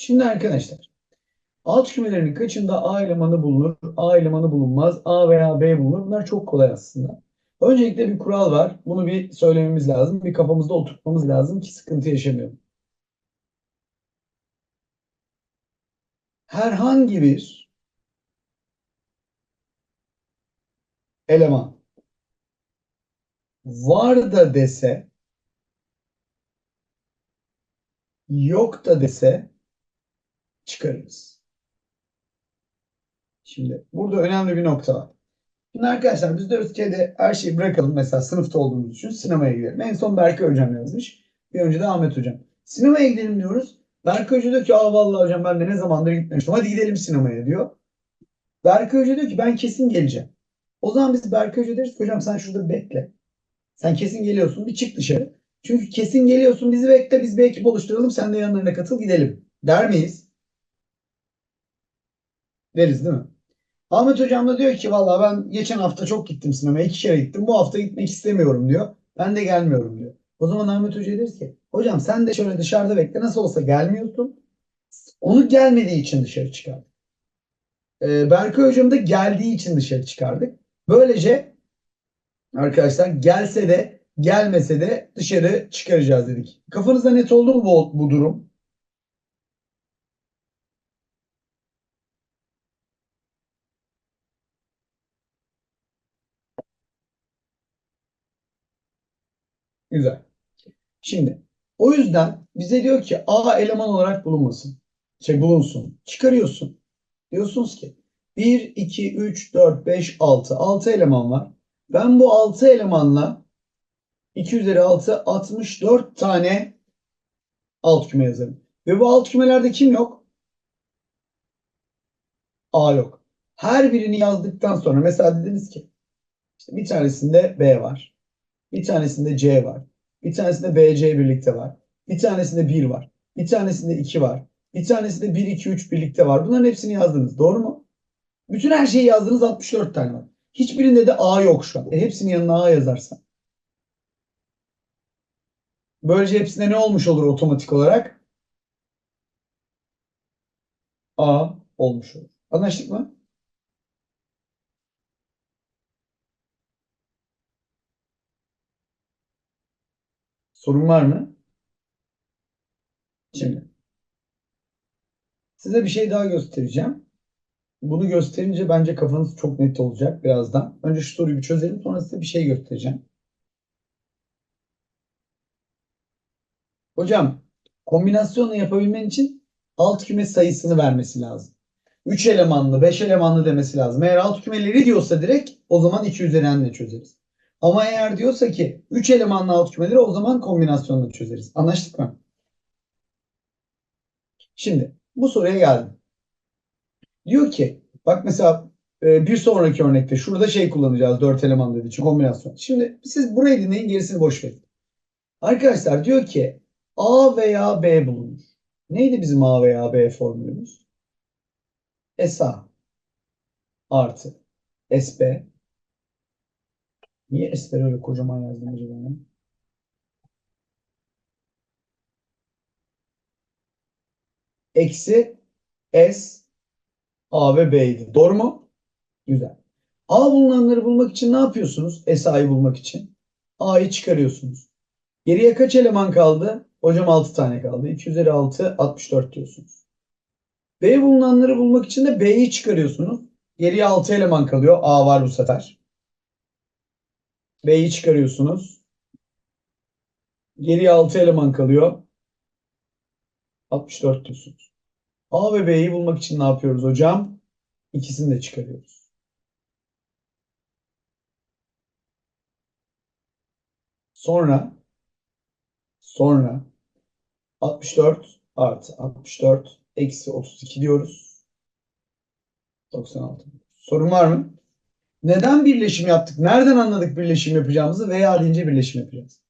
Şimdi arkadaşlar alt kümelerinin kaçında A elemanı bulunur, A elemanı bulunmaz, A veya B bulunur. Bunlar çok kolay aslında. Öncelikle bir kural var. Bunu bir söylememiz lazım. Bir kafamızda oturtmamız lazım ki sıkıntı yaşamayalım. Herhangi bir eleman var da dese yok da dese çıkarırız. Şimdi burada önemli bir nokta var. Şimdi arkadaşlar biz de Özke'de her şeyi bırakalım. Mesela sınıfta olduğumuzu düşün. Sinemaya gidelim. En son Berke Hocam yazmış. Bir önce de Ahmet Hocam. Sinemaya gidelim diyoruz. Berke Hoca diyor ki aa vallahi hocam ben de ne zamandır gitmemiştim. Hadi gidelim sinemaya diyor. Berke Hoca diyor ki ben kesin geleceğim. O zaman biz Berke Hoca deriz hocam sen şurada bekle. Sen kesin geliyorsun bir çık dışarı. Çünkü kesin geliyorsun bizi bekle biz bir ekip oluşturalım sen de yanlarına katıl gidelim. Der miyiz? Deriz değil mi? Ahmet hocam da diyor ki valla ben geçen hafta çok gittim sinemaya iki kere gittim bu hafta gitmek istemiyorum diyor. Ben de gelmiyorum diyor. O zaman Ahmet Hoca deriz ki hocam sen de şöyle dışarıda bekle nasıl olsa gelmiyorsun. Onu gelmediği için dışarı çıkardık. Ee, Berkay hocam da geldiği için dışarı çıkardık. Böylece arkadaşlar gelse de gelmese de dışarı çıkaracağız dedik. Kafanızda net oldu mu bu, bu durum? Güzel. Şimdi o yüzden bize diyor ki A eleman olarak bulunmasın. Şey bulunsun. Çıkarıyorsun. Diyorsunuz ki 1, 2, 3, 4, 5, 6. 6 eleman var. Ben bu 6 elemanla 2 üzeri 6 64 tane alt küme yazarım. Ve bu alt kümelerde kim yok? A yok. Her birini yazdıktan sonra mesela dediniz ki işte bir tanesinde B var. Bir tanesinde C var. Bir tanesinde BC birlikte var. Bir tanesinde 1 var. Bir tanesinde 2 var. Bir tanesinde 1, 2, 3 birlikte var. Bunların hepsini yazdınız. Doğru mu? Bütün her şeyi yazdınız 64 tane var. Hiçbirinde de A yok şu an. E hepsinin yanına A yazarsan. Böylece hepsinde ne olmuş olur otomatik olarak? A olmuş olur. Anlaştık mı? Sorun var mı? Şimdi size bir şey daha göstereceğim. Bunu gösterince bence kafanız çok net olacak birazdan. Önce şu soruyu bir çözelim sonra size bir şey göstereceğim. Hocam kombinasyonu yapabilmen için alt küme sayısını vermesi lazım. 3 elemanlı, 5 elemanlı demesi lazım. Eğer alt kümeleri diyorsa direkt o zaman 2 üzeri n'le çözeriz. Ama eğer diyorsa ki 3 elemanlı alt kümeleri o zaman kombinasyonla çözeriz. Anlaştık mı? Şimdi bu soruya geldim. Diyor ki bak mesela e, bir sonraki örnekte şurada şey kullanacağız 4 eleman dediği için kombinasyon. Şimdi siz burayı dinleyin gerisini boş verin. Arkadaşlar diyor ki A veya B bulunur. Neydi bizim A veya B formülümüz? SA artı SB Niye S'leri öyle kocaman yazdım acaba? ya? Eksi S A ve B'ydi. Doğru mu? Güzel. A bulunanları bulmak için ne yapıyorsunuz? SA'yı bulmak için. A'yı çıkarıyorsunuz. Geriye kaç eleman kaldı? Hocam 6 tane kaldı. 2 üzeri 6 64 diyorsunuz. B bulunanları bulmak için de B'yi çıkarıyorsunuz. Geriye 6 eleman kalıyor. A var bu sefer. B'yi çıkarıyorsunuz. Geriye 6 eleman kalıyor. 64 diyorsunuz. A ve B'yi bulmak için ne yapıyoruz hocam? İkisini de çıkarıyoruz. Sonra sonra 64 artı 64 eksi 32 diyoruz. 96. Sorun var mı? Neden birleşim yaptık? Nereden anladık birleşim yapacağımızı? Veya deyince birleşim yapacağız.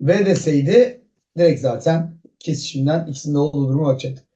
Ve deseydi direkt zaten kesişimden ikisinde olduğu duruma bakacaktık.